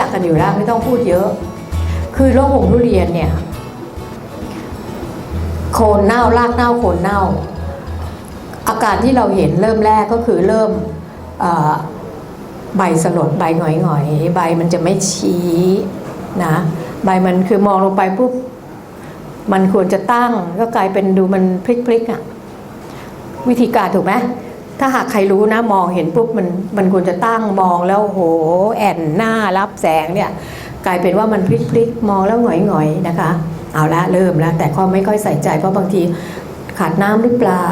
จักกันอยู่แล้วไม่ต้องพูดเยอะ คือโรคของทุเรียนเนี่ยโคนเน่ารากเน่าโคนเน่า อาการที่เราเห็นเริ่มแรกก็คือเริ่มใบสลดใบหงอยๆใบมันจะไม่ชี้นะใบมันคือมองลงไปปุ๊บมันควรจะตั้งก็กลายเป็นดูมันพลิกๆอะ่ะวิธีการถูกไหม ถ้าหากใครรู้นะมองเห็นปุ๊บมันมันควรจะตั้งมองแล้วโหแอนหน้ารับแสงเนี่ยกลายเป็นว่ามันพลิกๆมองแล้วหงอยๆนะคะ เอาละเริ่มแล้วแต่ก็ไม่ค่อยใส่ใจเพราะบางทีขาดน้ำหรือเปล่า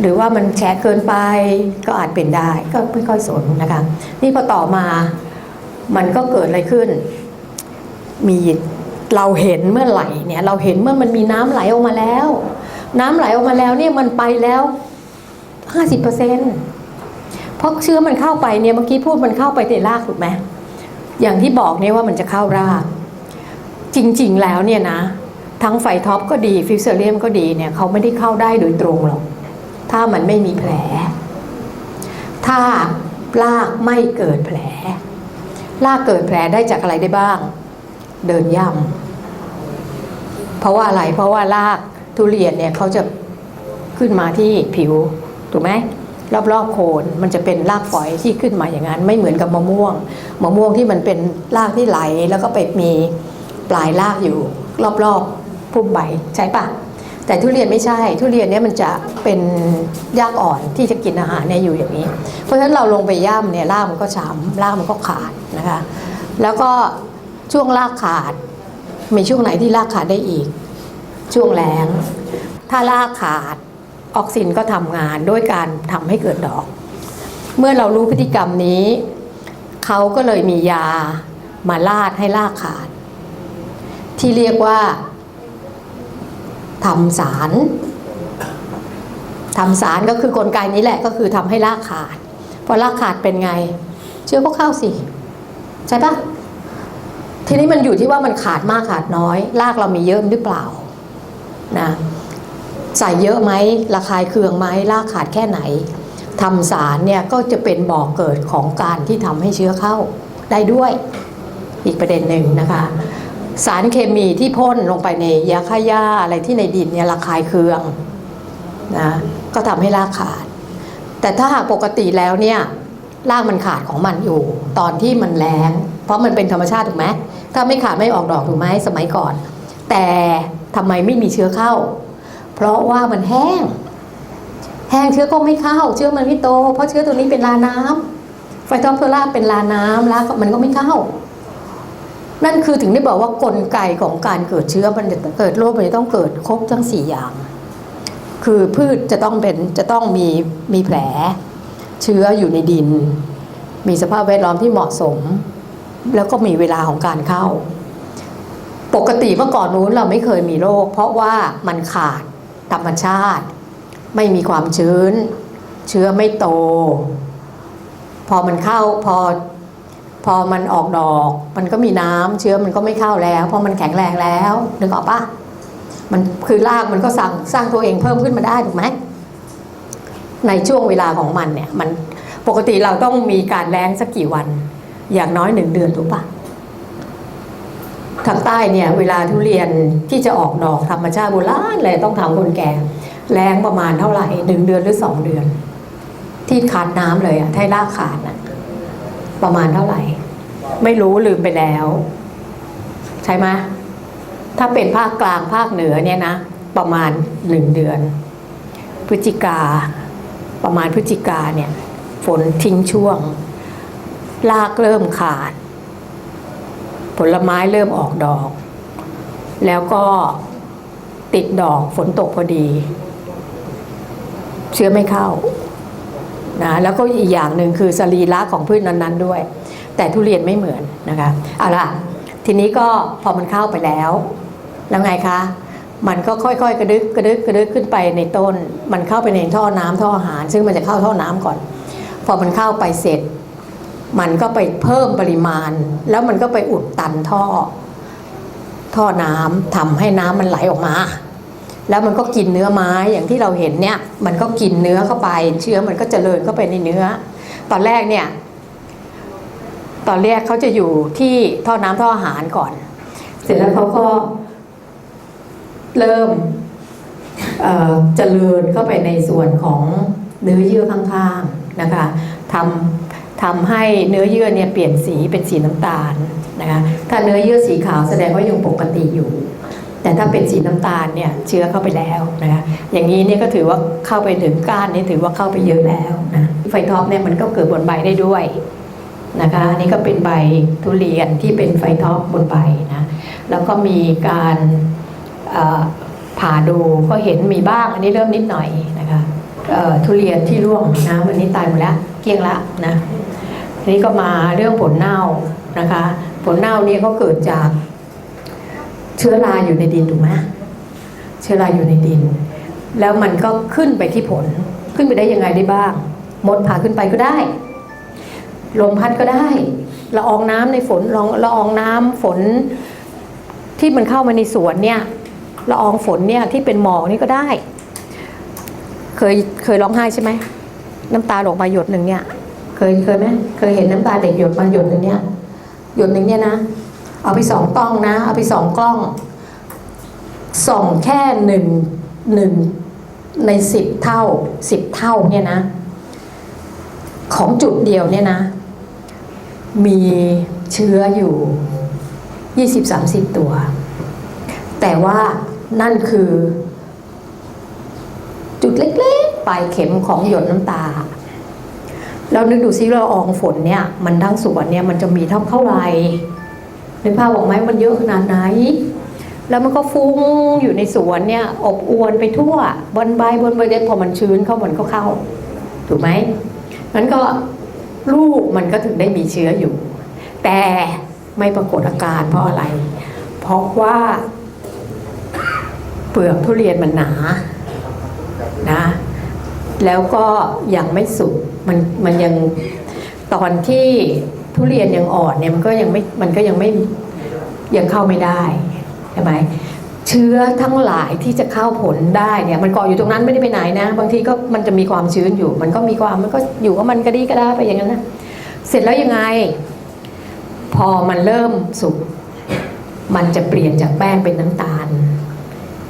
หรือว่ามันแฉะเกินไปก็อาจเป็นได้ก็ไม่ค่อยสนนะคะ นี่พอต่อมามันก็เกิดอะไรขึ้น มีเราเห็นเมื่อไหร่เนี่ยเราเห็นเมื่อมันมีน้ำไหลออกมาแล้ว น้ำไหลออกมาแล้วเนี่ยมันไปแล้วห้าสิบเปอร์เซ็นต์เพราะเชื้อมันเข้าไปเนี่ยเมื่อกี้พูดมันเข้าไปในรากถูกไหมอย่างที่บอกเนี่ยว่ามันจะเข้าราก จริง ๆ แล้วเนี่ยนะ ทั้งไฟท็อปก็ดีฟิวเซเรียมก็ดีเนี่ยเขาไม่ได้เข้าได้โดยตรงหรอกถ้ามันไม่มีแผล ถ้ารากไม่เกิดแผลรากเกิดแผลได้จากอะไรได้บ้าง เดินย่ำเพราะว่าอะไรเพราะว่าราก ทุเรียนเนี่ยเขาจะขึ้นมาที่ผิวถูกไหมรอบๆโคนมันจะเป็นรากฝอยที่ขึ้นมาอย่างนั้น ไม่เหมือนกับมะม่วงมะม่วงที่มันเป็นรากที่ไหลแล้วก็ไปมีปลายรากอยู่รอบๆพุ่มใบใช่ปะแต่ทุเรียนไม่ใช่ ทุเรียนเนี่ยมันจะเป็นรากอ่อนที่จะกินอาหารเนี่ยอยู่อย่างนี้ เพราะฉะนั้นเราลงไปย่ำเนี่ยรากมันก็ช้ำรากมันก็ขาดนะคะแล้วก็ช่วงรากขาด มีช่วงไหนที่รากขาดได้อีก ช่วงแล้ง ถ้ารากขาดออกซินก็ทำงานด้วยการทำให้เกิดดอก เมื่อเรารู้พฤติกรรมนี้เขาก็เลยมียามาลาดให้รากขาด ที่เรียกว่าทำสารทำสารก็คือกลไกนี้แหละก็คือทำให้รากขาดพอรากขาดเป็นไง เชื้อก็เข้าสิใช่ปะทีนี้มันอยู่ที่ว่ามันขาดมากขาดน้อย รากเรามีเยอะหรือเปล่านะ ใส่เยอะไหมระคายเคืองไหมรากขาดแค่ไหนทำสารเนี่ยก็จะเป็นบ่อกเกิดของการที่ทำให้เชื้อเข้าได้ด้วยอีกประเด็นหนึ่งนะคะ สารเคมีที่พ่นลงไปในยาฆ่าหญ้าอะไรที่ในดินเนี่ยระคายเคืองนะก็ทำให้รากขาด แต่ถ้าหากปกติแล้วเนี่ยรากมันขาดของมันอยู่ ตอนที่มันแรงเพราะมันเป็นธรรมชาติถูกไหมถ้าไม่ขาดไม่ออกดอกถูกไหมสมัยก่อน แต่ทำไมไม่มีเชื้อเข้า เพราะว่ามันแห้ง แห้งเชื้อก็ไม่เข้า เชื้อมันไม่โต เพราะเชื้อตัวนี้เป็นลาน้ำไฟทอมโพล่าเป็นลาน้ำแล้วมันก็ไม่เข้า นั่นคือถึงได้บอกว่ากลไกของการเกิดเชื้อมันจะเกิดโรคมันจะต้องเกิดครบทั้งสี่อย่าง คือพืชจะต้องเป็นจะต้องมีมีแผล เชื้ออยู่ในดิน มีสภาพแวดล้อมที่เหมาะสม แล้วก็มีเวลาของการเข้าปกติเมื่อก่อนนู้นเราไม่เคยมีโรค เพราะว่ามันขาด ธรรมชาติ ไม่มีความชื้น เชื้อไม่โต พอมันเข้าพอพอมันออกดอก มันก็มีน้ำเชื้อมันก็ไม่เข้าแล้ว เพราะมันแข็งแรงแล้วนึกออกปะมันคือรากมันก็สร้างสร้างตัวเองเพิ่มขึ้นมาได้ถูกไหมในช่วงเวลาของมันเนี่ยมันปกติเราต้องมีการแรงสักกี่วัน อย่างน้อยหนึ่งเดือนถูกปะ ทางใต้เนี่ยเวลาทุเรียนที่จะออกดอกธรรมชาติโบราณเลยต้องทำคนแก่แรงประมาณเท่าไหร่หนึ่งเดือนหรือสองเดือน ที่ขาดน้ำเลยอะถ้ารากขาดอะประมาณเท่าไหร่ ไม่รู้ลืมไปแล้ว ใช่ไหมถ้าเป็นภาคกลางภาคเหนือเนี่ยนะประมาณหนึ่งเดือน พฤศจิกา ประมาณพฤศจิกาเนี่ยฝนทิ้งช่วงรากเริ่มขาด ผลไม้เริ่มออกดอก แล้วก็ติดดอกฝนตกพอดี เชื้อไม่เข้านะแล้วก็อีกอย่างหนึ่งคือสรีระของพืชนั้นๆด้วย แต่ทุเรียนไม่เหมือนนะคะเอาล่ะทีนี้ก็พอมันเข้าไปแล้ว แล้วไงคะ มันก็ค่อยๆ กระดึกกระดึกกระดึกขึ้นไปในต้น มันเข้าไปในท่อน้ำท่ออาหาร ซึ่งมันจะเข้าท่อน้ำก่อน พอมันเข้าไปเสร็จ มันก็ไปเพิ่มปริมาณ แล้วมันก็ไปอุดตันท่อ ท่อน้ำทำให้น้ำมันไหลออกมา แล้วมันก็กินเนื้อไม้อย่างที่เราเห็นเนี่ย มันก็กินเนื้อเข้าไป เชื้อมันก็เจริญเข้าไปในเนื้อ ตอนแรกเนี่ย ตอนแรกเขาจะอยู่ที่ท่อน้ำท่ออาหารก่อน เสร็จแล้วเขาก็เริ่มเอ่อเจริญเข้าไปในส่วนของเนื้อเยื่อข้างๆนะคะทำ ทำให้เนื้อเยื่อเนี่ยเปลี่ยนสีเป็นสีน้ำตาลนะคะถ้าเนื้อเยื่อสีขาวแสดงว่ายังปกติอยู่ แต่ถ้าเป็นสีน้ำตาลเนี่ยเชื้อเข้าไปแล้วนะคะอย่างนี้เนี่ยก็ถือว่าเข้าไปถึงก้านนี่ถือว่าเข้าไปเยอะแล้วนะไฟท็อปเนี่ยมันก็เกิดบนใบได้ด้วยนะคะอันนี่ก็เป็นใบทุเรียนที่เป็นไฟท็อปบนใบนะแล้วก็มีการผ่าดูก็เห็นมีบ้างอันนี้เริ่มนิดหน่อยนะคะทุเรียนที่ร่วงนะวันนี้ตายหมดแล้วเกลี้ยงละนะ นี้ก็มาเรื่องผลเน่านะคะ ผลเน่านี่ก็เกิดจากเชื้อราอยู่ในดินถูกไหมเชื้อราอยู่ในดิน แล้วมันก็ขึ้นไปที่ผลขึ้นไปได้ยังไงได้บ้างมดพาขึ้นไปก็ได้ ลมพัดก็ได้ละอองน้ำในฝนละอองละอองน้ำฝนที่มันเข้ามาในสวนเนี่ยละอองฝนเนี่ยที่เป็นหมอกนี่ก็ได้ เคยเคยร้องไห้ใช่ไหมน้ำตาออกมาหยดหนึ่งเนี่ย เคยเคยไหมเคยเห็นน้ำตาเด็กหยดมาหยดหนึ่งเนี่ยหยดหนึ่งเนี่ยนะ เอาไปสองกล้องนะ เอาไปสองกล้องส่องแค่หนึ่งหนึ่งในสิบเท่าสิบเท่าเนี่ยนะ ของจุดเดียวเนี่ยนะ มีเชื้ออยู่20-30ตัว แต่ว่านั่นคือ จุดเล็กๆปลายเข็มของหยดน้ำตา แล้วนึกดูซิละอองฝนเนี่ย มันทั้งสวนเนี่ยมันจะมีเท่าเท่าไหร่นึกภาพออกไหมมันเยอะขนาดไหน แล้วมันก็ฟุ้งอยู่ในสวนเนี่ย อบอวนไปทั่วบนใบบนใบเด็ดพอมันชื้นเข้ามันก็เข้า ถูกไหมนั้นก็ลูกมันก็ถึงได้มีเชื้ออยู่ แต่ไม่ปรากฏอาการเพราะอะไร เพราะว่า เปลือกทุเรียนมันหนานะ แล้วก็ยังไม่สุกมันมันยังตอนที่ทุเรียนยังอ่อนเนี่ยมันก็ยังไม่มันก็ยังไม่ยังเข้าไม่ได้ใช่ไหมเชื้อทั้งหลายที่จะเข้าผลได้เนี่ยมันเกาะอยู่ตรงนั้นไม่ได้ไปไหนนะ บางทีก็มันจะมีความชื้นอยู่ มันก็มีความมันก็อยู่กับมันก็ดีก็ได้ไปอย่างนั้นนะเสร็จแล้วยังไง พอมันเริ่มสุกมันจะเปลี่ยนจากแป้งเป็นน้ำตาล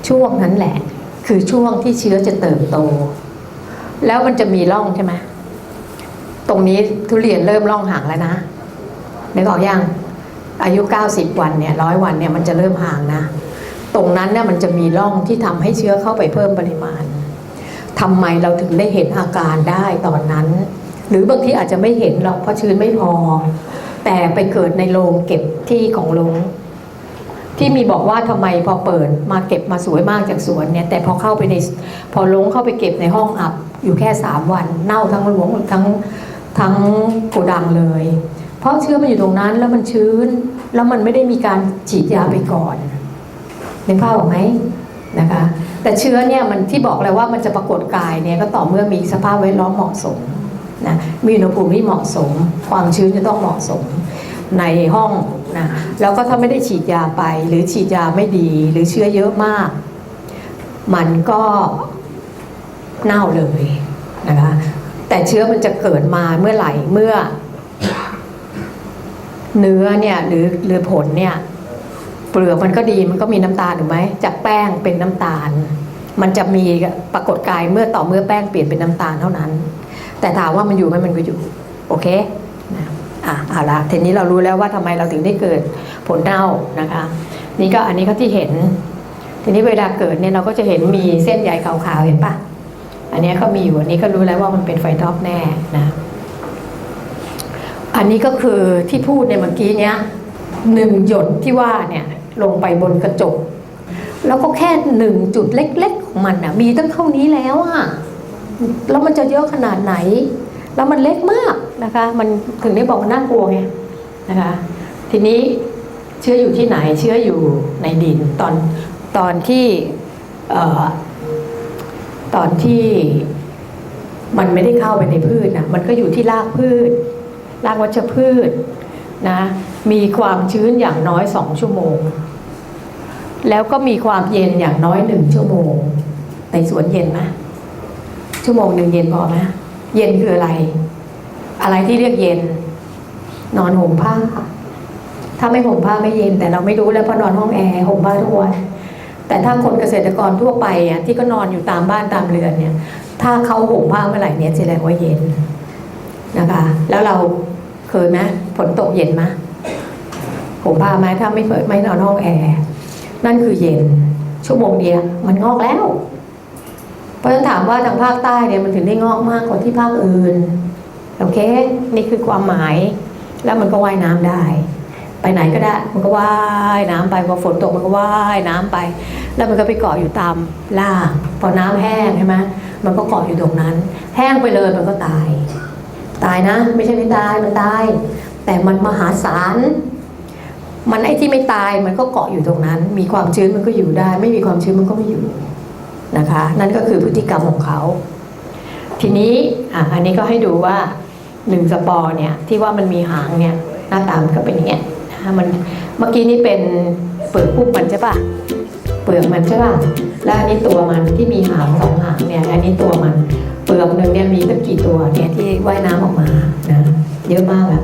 ช่วงนั้นแหละ คือช่วงที่เชื้อจะเติบโต แล้วมันจะมีร่องใช่ไหมตรงนี้ทุเรียนเริ่มร่องห่างแล้วนะนึกออกยังอายุ 90 วันเนี่ยร้อยวันเนี่ยมันจะเริ่มห่างนะ ตรงนั้นเนี่ยมันจะมีร่องที่ทำให้เชื้อเข้าไปเพิ่มปริมาณทำไมเราถึงได้เห็นอาการได้ตอนนั้น หรือบางทีอาจจะไม่เห็นหรอกเพราะชื้นไม่พอ แต่ไปเกิดในโรงเก็บที่ของโรง ที่มีบอกว่าทำไมพอเปิดมาเก็บมาสวยมากจากสวนเนี่ยแต่พอเข้าไปในพอลงเข้าไปเก็บในห้องอับอยู่แค่สามวัน เน่าทั้งหลวงทั้งทั้งโกดังเลย เพราะเชื้อมันอยู่ตรงนั้นแล้วมันชื้น แล้วมันไม่ได้มีการฉีดยาไปก่อนนึกภาพออกไหมนะคะ แต่เชื้อเนี่ยมันที่บอกแล้วว่ามันจะปรากฏกายเนี่ยก็ต่อเมื่อมีสภาพแวดล้อมเหมาะสมนะมีอุณหภูมิที่เหมาะสม ความชื้นจะต้องเหมาะสม ในห้องนะแล้วก็ถ้าไม่ได้ฉีดยาไป หรือฉีดยาไม่ดี หรือเชื้อเยอะมาก มันก็เน่าเลยนะคะแต่เชื้อมันจะเกิดมาเมื่อไหร่เมื่อ เนื้อเนี่ยหรือหรือผลเนี่ย เปลือกมันก็ดีมันก็มีน้ำตาลถูกไหมจากแป้งเป็นน้ำตาล มันจะมีปรากฏกายเมื่อต่อเมื่อแป้งเปลี่ยนเป็นน้ำตาลเท่านั้น แต่ถามว่ามันอยู่ไหมมันก็อยู่ โอเค อะเอาละทีนี้เรารู้แล้วว่าทำไมเราถึงได้เกิดผลเน่านะคะ นี่ก็อันนี้ก็ที่เห็น ทีนี้เวลาเกิดเนี่ยเราก็จะเห็นมีเส้นใยขาวๆเห็นปะอันนี้เขามีอยู่อันนี้ก็รู้แล้วว่ามันเป็นไฟท็อปแน่นะอันนี้ก็คือที่พูดในเมื่อกี้เนี้ยหนึ่งหยดที่ว่าเนี่ยลงไปบนกระจก แล้วก็แค่หนึ่งจุดเล็ก ๆ ของมันนะมีตั้งเท่านี้แล้วอะแล้วมันจะเยอะขนาดไหน แล้วมันเล็กมาก นะคะ มันถึงได้บอกว่าน่ากลัวไงนะคะ ทีนี้เชื้ออยู่ที่ไหนเชื้ออยู่ในดินตอนตอนที่ตอนที่มันไม่ได้เข้าไปในพืชนะมันก็อยู่ที่รากพืช รากวัชพืชนะมีความชื้นอย่างน้อยสองชั่วโมง แล้วก็มีความเย็นอย่างน้อยหนึ่งชั่วโมงในสวนเย็นไหมชั่วโมงหนึ่งเย็นพอไหมเย็นคืออะไร อะไรที่เรียกเย็น นอนห่มผ้า ถ้าไม่ห่มผ้าไม่เย็น แต่เราไม่รู้แล้วเพราะนอนห้องแอร์ห่มผ้าทุกวันแต่ถ้าคนเกษตรกรทั่วไปอะที่ก็นอนอยู่ตามบ้านตามเรือนเนี่ย ถ้าเขาห่มผ้าเมื่อไหร่เนี่ยแสดงว่าเย็นนะคะ แล้วเราเคยไหมฝนตกเย็นไหมห่มผ้าไหมถ้าไม่เคยไม่นอนห้องแอร์นั่นคือเย็น ชั่วโมงเดียวมันงอกแล้ว เพราะฉะนั้นถามว่าทางภาคใต้เนี่ยมันถึงได้งอกมากกว่าที่ภาคอื่น โอเค นี่คือความหมาย แล้วมันก็ว่ายน้ำได้ ไปไหนก็ได้ มันก็ว่ายน้ำไปพอฝนตกมันก็ว่ายน้ำไป แล้วมันก็ไปเกาะอยู่ตามรากพอน้ำแห้งใช่ไหมมันก็เกาะอยู่ตรงนั้น แห้งไปเลยมันก็ตาย ตายนะ ไม่ใช่ไม่ตายมันตาย แต่มันมหาศาลมันไอ้ที่ไม่ตายมันก็เกาะอยู่ตรงนั้น มีความชื้นมันก็อยู่ได้ ไม่มีความชื้นมันก็ไม่อยู่นะคะ นั่นก็คือพฤติกรรมของเขา ทีนี้อะอันนี้ก็ให้ดูว่า หนึ่งสปอร์เนี่ยที่ว่ามันมีหางเนี่ยหน้าตามันก็เป็นอย่างเงี้ยนะคะมันเมื่อกี้นี่เป็นเปลือกพุกมันใช่ปะเปลือกมันใช่ปะแล้วอันนี้ตัวมันที่มีหางสองหางเนี่ยอันนี้ตัวมันเปลือกหนึ่งเนี่ยมีตั้งกี่ตัวเนี่ยที่ว่ายน้ำออกมานะเยอะมากแบบ